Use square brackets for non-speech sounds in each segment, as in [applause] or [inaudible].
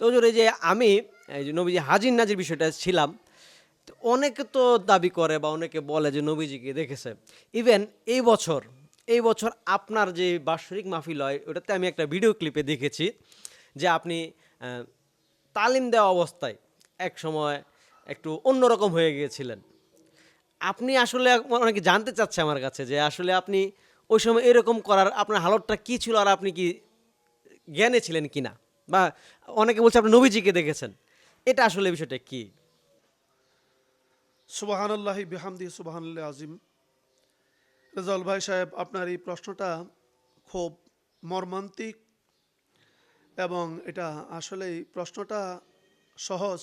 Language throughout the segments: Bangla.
তো হুজুর এই যে আমি, এই যে নবীজি হাজির নাজির বিষয়টা ছিলাম অনেকে তো দাবি করে বা অনেকে বলে যে নবীজিকে দেখেছে। ইভেন এই বছর এই বছর আপনার যে বাৎসরিক মাহফিল হয়, ওটাতে আমি একটা ভিডিও ক্লিপে দেখেছি যে আপনি তালিম দেওয়া অবস্থায় এক সময় একটু অন্যরকম হয়ে গিয়েছিলেন। আপনি আসলে অনেকে জানতে চাচ্ছে আমার কাছে যে আসলে আপনি ওই সময় এরকম করার আপনার হালতটা কি ছিল আর আপনি কি জ্ঞানে ছিলেন কিনা? বা অনেকে বলছে আপনি নবীজিকে দেখেছেন। এটা আসলে বিষয়টা কি? সুবাহান্লাহি বিহামদি সুবাহান্লাহ আজিম রেজাউল ভাই সাহেব, আপনার এই প্রশ্নটা খুব মর্মান্তিক এবং এটা আসলেই প্রশ্নটা সহজ,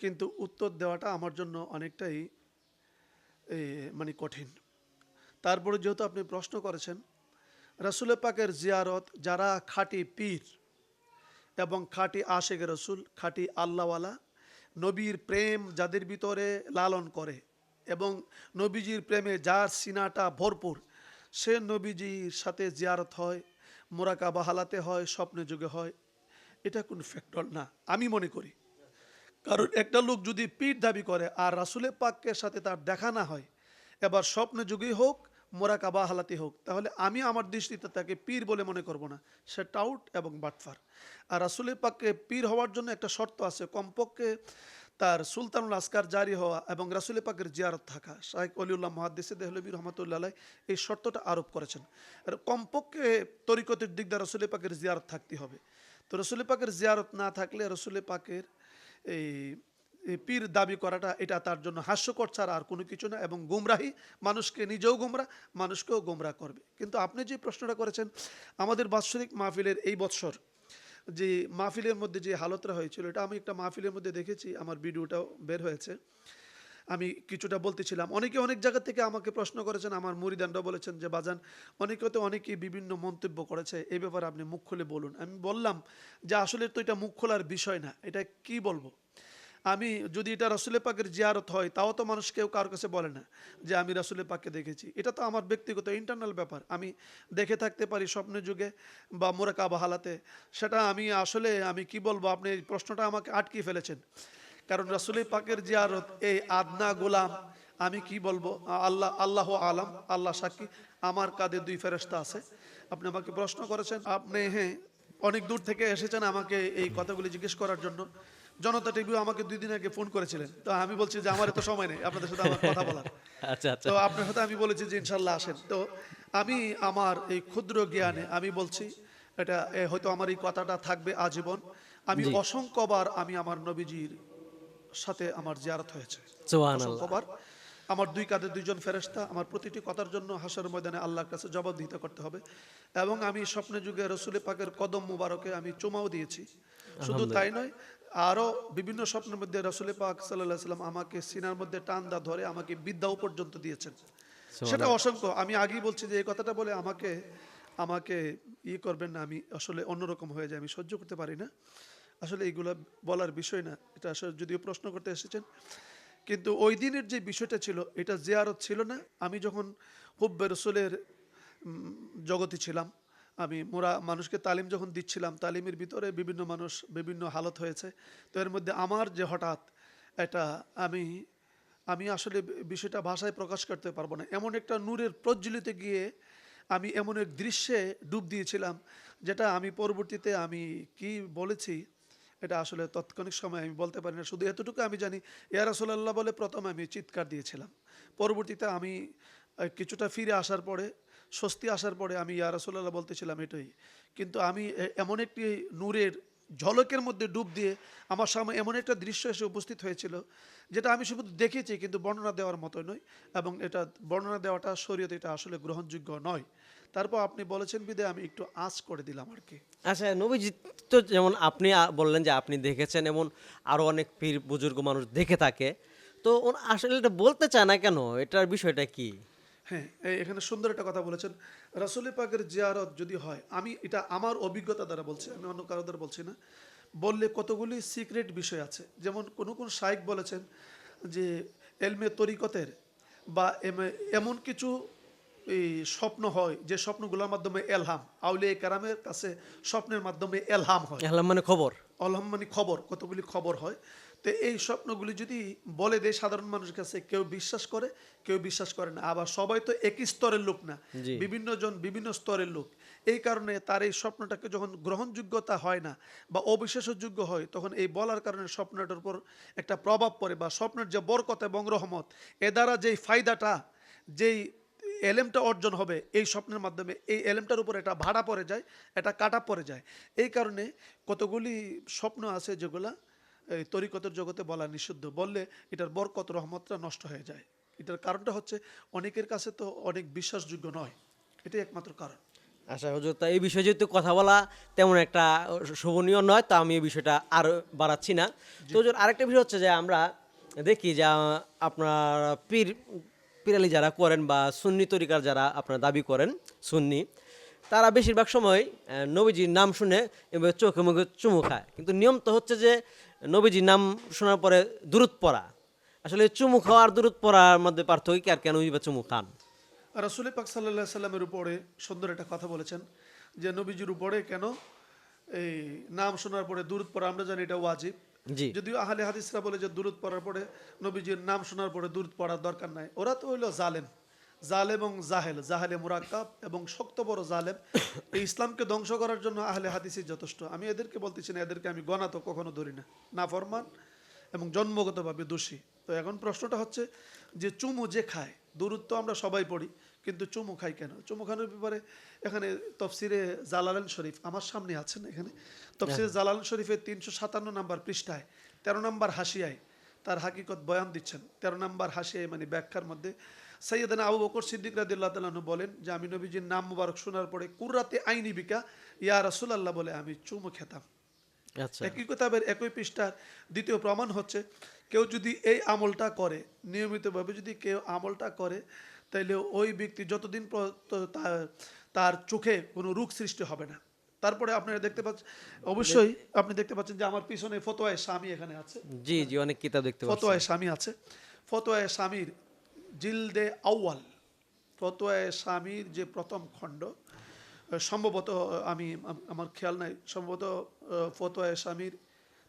কিন্তু উত্তর দেওয়াটা আমার জন্য অনেকটাই মানে কঠিন। তারপরে যেহেতু আপনি প্রশ্ন করেছেন রসুল পাকের জিয়ারত যারা খাঁটি পীর এবং খাঁটি আশেক রসুল, খাঁটি আল্লাহওয়ালা, নবীর প্রেম যাদের ভিতরে লালন করে এবং নবীজির প্রেমে যার সিনাটা ভরপুর, সে নবীজির সাথে জিয়ারত হয়, মোরাকাবা হালাতে হয়, স্বপ্নে যুগে হয়। এটা কোন ফ্যাক্টর না, আমি মনে করি। কারণ একটা লোক যদি পীর দাবি করে আর রাসুলের পাকের সাথে তার দেখা না হয়, এবার স্বপ্ন যুগেই হোক মোরাকাবা হালাতে হোক, তাহলে আমি আমার দৃষ্টিতে তাকে পীর বলে মনে করব না। সে টাউট এবং বাটফার। আর রাসুলের পাককে পীর হওয়ার জন্য একটা শর্ত আছে, কমপক্ষে তার সুলতানুল আসকার জারি হওয়া এবং রাসুলের পাকের জিয়ারত থাকা। শাহেক অলিউল্লাহ মহাদ্দেসে দেহলবী রহমতুল্লাহ এই শর্তটা আরোপ করেছেন। আর কমপক্ষে তরিকতের দিক দিয়ে রসুলের পাকের জিয়ারত থাকতে হবে। তো রসুলের পাকের জিয়ারত না থাকলে রসুলের পাকের এই পীর দাবি করাটা, এটা তার জন্য হাস্যকর ছাড়া আর কোনো কিছু না এবং গুমরাহি মানুষকে নিজেও গুমরা, মানুষকেও গুমরা করবে। কিন্তু আপনি যে প্রশ্নটা করেছেন, আমাদের বাৎসরিক মাহফিলের এই বৎসর যে মাহফিলের মধ্যে যে হালতটা হয়েছিল, এটা আমি একটা মাহফিলের মধ্যে দেখেছি, আমার ভিডিওটাও বের হয়েছে। আমি কিছুটা বলতেছিলাম, অনেকে অনেক জায়গা থেকে আমাকে প্রশ্ন করেছেন, আমার মুরিদানরা বলেছেন যে, বাজান, অনেকে তো অনেকেই বিভিন্ন মন্তব্য করেছে এই ব্যাপারে আপনি মুখ খুলে বলুন। আমি বললাম যে, আসলে তো এটা মুখ খোলার বিষয় না, এটা কি বলব? আমি যদি এটা রসুলের পাকের জিয়ারত হয়, তাও তো মানুষ কেউ কারোর কাছে বলে না যে আমি রসুলের পাককে দেখেছি। এটা তো আমার ব্যক্তিগত ইন্টারনাল ব্যাপার। আমি দেখে থাকতে পারি স্বপ্নের যুগে বা মোরাকাবা হালাতে। সেটা আমি আসলে আমি কি বলব? আপনি এই প্রশ্নটা আমাকে আটকে ফেলেছেন। কারণ রসুলের পাকের জিয়ারত, এই আদনা গোলাম, আমি কি বলব? আল্লাহ আল্লাহ আলাম, আল্লাহ সাক্ষী। আমার কাঁধে দুই ফেরস্তা আছে। আপনি আমাকে প্রশ্ন করেছেন। আপনি হ্যাঁ অনেক দূর থেকে এসেছেন আমাকে এই কথাগুলি জিজ্ঞেস করার জন্য। জনতা টিভি আমাকে দুই দিন আগে ফোন করেছিলেন। তো আমি বলছি যে আমার তো সময় নেই আপনাদের সাথে আমার কথা বলার। [laughs] আচ্ছা আচ্ছা। তো আপনার সাথে আমি বলেছি যে ইনশাল্লাহ আসেন। তো আমি আমার এই ক্ষুদ্র জ্ঞানে আমি বলছি এটা হয়তো আমার এই কথাটা থাকবে আজীবন। আমি অসংখ্যবার আমি আমার নবীজির সাথে আমার জিয়ারত হয়েছে। অসংখ্যবার। আমার দুই কাঁধে দুইজন ফেরেশতা আমার প্রতিটি কথার জন্য হাসার ময়দানে আল্লাহর কাছে জবাবদিহিতা করতে হবে। এবং আমি স্বপ্নে যুগে রসুলের পাকের কদম মুবারকে আমি চুমাও দিয়েছি। শুধু তাই নয় আরও বিভিন্ন স্বপ্নের মধ্যে রসুলের পাক সাল্লাহ সাল্লাম আমাকে সিনার মধ্যে টান দা ধরে আমাকে বিদ্যাও পর্যন্ত দিয়েছেন। সেটা অসংখ্য। আমি আগেই বলছি যে এই কথাটা বলে আমাকে আমাকে ই করবেন না আমি আসলে অন্যরকম হয়ে যায় আমি সহ্য করতে পারি না। আসলে এইগুলো বলার বিষয় না এটা আসলে যদিও প্রশ্ন করতে এসেছেন। কিন্তু ওই দিনের যে বিষয়টা ছিল এটা জিয়ারত ছিল না। আমি যখন হুব্বে রসুলের জগতে ছিলাম আমি মোরা, মানুষকে তালিম যখন দিচ্ছিলাম, তালিমের ভিতরে বিভিন্ন মানুষ, বিভিন্ন হালত হয়েছে। তো এর মধ্যে আমার যে হঠাৎ এটা আমি আমি আসলে বিষয়টা ভাষায় প্রকাশ করতে পারব না। এমন একটা নূরের প্রজ্বলিতে গিয়ে আমি এমন এক দৃশ্যে ডুব দিয়েছিলাম, যেটা আমি পরবর্তীতে আমি কি বলেছি, এটা আসলে তৎক্ষণিক সময় আমি বলতে পারি না। শুধু এতটুকু আমি জানি, ইয়া রাসূলুল্লাহ বলে প্রথম আমি চিৎকার দিয়েছিলাম। পরবর্তীতে আমি কিছুটা ফিরে আসার পরে স্বস্তি আসার পরে আমি ইয়া রাসূলুল্লাহ বলতেছিলাম এটাই। কিন্তু আমি এমন একটি নূরের ঝলকের মধ্যে ডুব দিয়ে আমার সামনে এমন একটা দৃশ্য এসে উপস্থিত হয়েছিল, যেটা আমি শুধু দেখেছি কিন্তু বর্ণনা দেওয়ার মতো নয় এবং এটা বর্ণনা দেওয়াটা, শরীয়তে এটা আসলে গ্রহণযোগ্য নয়। তারপর আপনি বলেছেন বিদে, আমি একটু আঁচ করে দিলাম আর কি। আচ্ছা নবীজি তো যেমন আপনি বললেন যে আপনি দেখেছেন, এমন আরও অনেক পীর, বুজুর্গ মানুষ দেখে থাকে। তো আসলে এটা বলতে চায় না কেন? এটার বিষয়টা কি? হ্যাঁ এখানে সুন্দর একটা কথা বলেছেন। রাসুল পাকের জিয়ারত যদি হয় আমি এটা আমার অভিজ্ঞতা দ্বারা বলছি আমি অন্য কারও দ্বারা বলছি না। বললে কতগুলি সিক্রেট বিষয় আছে। যেমন কোনো কোন শাইক বলেছেন যে এলমে তরিকতের বা এম- এমন কিছু এই স্বপ্ন হয় যে স্বপ্নগুলোর মাধ্যমে এলহাম। আউলিয়া কারামের কাছে স্বপ্নের মাধ্যমে এলহাম হয়। এহলাম মানে খবর। অলহম মানে খবর কতগুলি খবর হয়। তো এই স্বপ্নগুলি যদি বলে দেয় সাধারণ মানুষের কাছে কেউ বিশ্বাস করে কেউ বিশ্বাস করে না। আবার সবাই তো একই স্তরের লোক না বিভিন্ন জন বিভিন্ন স্তরের লোক। এই কারণে তার এই স্বপ্নটাকে যখন গ্রহণযোগ্যতা হয় না বা অবিশ্বাসযোগ্য হয় তখন এই বলার কারণে স্বপ্নটার উপর একটা প্রভাব পড়ে বা স্বপ্নের যে বরকত এবং রহমত এ দ্বারা যেই ফায়দাটা যেই এলেমটা অর্জন হবে এই স্বপ্নের মাধ্যমে এই এলেমটার উপর একটা ভাড়া পড়ে যায় এটা কাটা পড়ে যায়। এই কারণে কতগুলি স্বপ্ন আছে যেগুলা এই তরিকতের জগতে বলা নিষিদ্ধ। বললে এটার বরকত রহমতটা নষ্ট হয়ে যায়। এটার কারণটা হচ্ছে অনেকের কাছে তো অনেক বিশ্বাসযোগ্য নয়। এটাই একমাত্র কারণ। আচ্ছা হুজুর তা এই বিষয়ে যেহেতু কথা বলা তেমন একটা শোভনীয় নয় তা আমি এই বিষয়টা আর বাড়াচ্ছি না। তো হুজুর আরেকটা বিষয় হচ্ছে যে আমরা দেখি যে আপনার পীর পিরালি যারা করেন বা সুন্নি তরিকার যারা আপনার দাবি করেন সুন্নি তারা বেশিরভাগ সময় নবীজির নাম শুনে এবার চোখে মুখে চুমু খায়। কিন্তু নিয়ম তো হচ্ছে যে নবীজির নাম শোনার পরে দূরত পড়া। আসলে চুমু খাওয়া আর দূরত পড়ার মধ্যে পার্থক্য কি আর কেন বা চুমু খান? রাসুল পাক সাল্লাহ সাল্লামের উপরে সুন্দর একটা কথা বলেছেন যে নবীজির উপরে কেন এই নাম শোনার পরে দূরত পড়া আমরা জানি এটা ওয়াজিব। জি। যদিও আহলে হাদিসরা বলে যে দূরত পড়ার পরে নবীজির নাম শোনার পরে দূরত পড়ার দরকার নাই ওরা তো হইল জালেম। জালেম এবং জাহেল জাহেলে মুরাক্কাব এবং শক্ত বড় জালেম এই ইসলামকে ধ্বংস করার জন্য আহলে হাদিসই যথেষ্ট। আমি এদেরকে বলতেছি না এদেরকে আমি গণা তো কখনো ধরি না। না ফরমান এবং জন্মগতভাবে দোষী। তো এখন প্রশ্নটা হচ্ছে যে চুমু যে খায় দূরত্ব আমরা সবাই পড়ি কিন্তু চুমু খাই কেন? চুমু খানোর ব্যাপারে এখানে তফসিরে জালালান শরীফ আমার সামনে আছেন এখানে তফসিরে জালালান শরীফের তিনশো সাতান্ন নাম্বার পৃষ্ঠায় তেরো নাম্বার হাসিয়ায় তার হাকিকত বয়ান দিচ্ছেন। তেরো নাম্বার হাসিয়ায় মানে ব্যাখ্যার মধ্যে সৈয়দানা আবু বকর সিদ্দিক রাদিল্লাহ তালাহু বলেন যে আমি নবীজির নাম মুবারক শোনার পরে কুর্রাতে আইনি বিকা ইয়া রাসূলুল্লাহ বলে আমি চুমু খেতাম। আচ্ছা। একই কিতাবের একই পৃষ্ঠার দ্বিতীয় প্রমাণ হচ্ছে কেউ যদি এই আমলটা করে নিয়মিতভাবে যদি কেউ আমলটা করে তাইলে ওই ব্যক্তি যতদিন তার- তার চোখে কোনো রোগ সৃষ্টি হবে না। তারপরে আপনারা দেখতে পাচ্ছেন অবশ্যই আপনি দেখতে পাচ্ছেন যে আমার পিছনে ফতোয়ায় স্বামী এখানে আছে। জি জি অনেক কিতাব দেখতে ফতোয়ায় স্বামী আছে। ফতোয়ায় স্বামীর জিলদে আউয়াল ফতোয়ায় স্বামীর যে প্রথম খণ্ড সম্ভবত আমি আমার খেয়াল নাই সম্ভবত ফতোয়ায় স্বামীর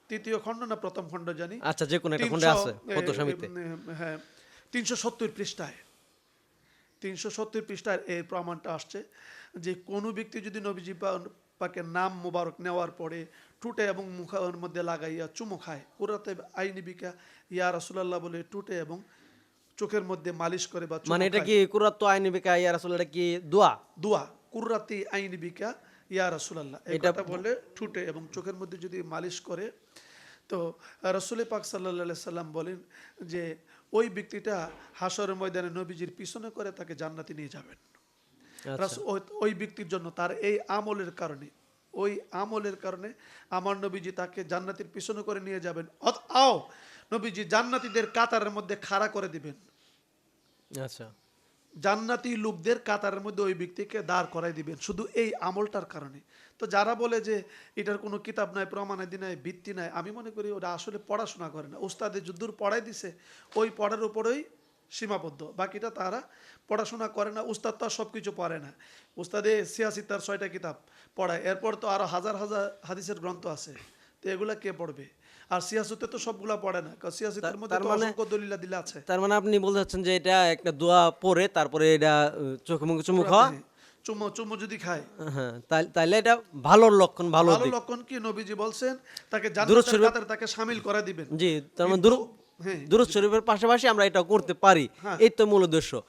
তৃতীয় খণ্ড না প্রথম খণ্ড জানি? আচ্ছা যে কোনো একটা খণ্ডে আছে তিনশো, ফতো এ, সমিতি এ, হ্যাঁ তিনশো সত্তর পৃষ্ঠায়। তিনশো সত্তর পৃষ্ঠায় এই প্রমাণটা আসছে যে কোনো ব্যক্তি যদি নবীজি পাকের নাম মোবারক নেওয়ার পরে টুটে এবং মুখের মধ্যে লাগাইয়া চুমু খায়। কুরাতে আইনিবিকা ইয়া রাসুলাল্লাহ বলে টুটে এবং চোখের মধ্যে মালিশ করে বা মানে এটা কি কুরাত আইনি বেকা ইয়া রাসূল এটা কি দোয়া? দোয়া কুর্রাতি আইনিবিকা ইয়া রাসুলাল্লাহ। এটা- বলে ঠুটে এবং চোখের মধ্যে যদি মালিশ করে তো রসুল পাক সাল্লাহ সাল্লাম বলেন যে ওই ব্যক্তিটা হাসরের ময়দানে নবীজির পিছনে করে তাকে জান্নাতে নিয়ে যাবেন। ওই- ওই ব্যক্তির জন্য তার এই আমলের কারণে ওই আমলের কারণে আমার নবীজি তাকে জান্নাতির পিছনে করে নিয়ে যাবেন। আও নবীজি জান্নাতীদের কাতারের মধ্যে খাড়া করে দিবেন। আচ্ছা। জান্নাতি লোকদের কাতারের মধ্যে ওই ব্যক্তিকে দাঁড় করাই দিবেন শুধু এই আমলটার কারণে। তো যারা বলে যে এটার কোনো কিতাব নাই প্রমাণাদি নাই ভিত্তি নাই আমি মনে করি ওরা আসলে পড়াশোনা করে না। উস্তাদে যুদ্ধর পড়াই দিছে ওই পড়ার উপরেই সীমাবদ্ধ। বাকিটা তারা পড়াশোনা করে না উস্তাদ তো আর সব কিছু পড়ে না। উস্তাদে ছিয়াশি তার ছয়টা কিতাব পড়ায়। এরপর তো আরও হাজার হাজার হাদিসের গ্রন্থ আছে। তো এগুলা কে পড়বে? আর সিয়াসতে তো সবগুলা পড়ে না কারণ সিয়াসিতের মধ্যে তো মানে- অসংখ্য দলিলা দিলে আছে। তার মানে আপনি বলতে চাচ্ছেন যে এটা একটা দোয়া পড়ে তারপরে এটা চোখ মুখ মুখে চুমু খাওয়া? চুমো চুমো যদি খায়। হ্যাঁ তাইলে এটা ভালোর লক্ষণ ভালো ভালো লক্ষণ কি? নবীজি বলছেন তাকে জান্নাতের তাকে শামিল করে দিবেন। জি তার মানে হ্যাঁ দুরুদ শরীফের পাশাপাশি আমরা এটা করতে পারি। হ্যাঁ। এই তো মূল উদ্দেশ্য।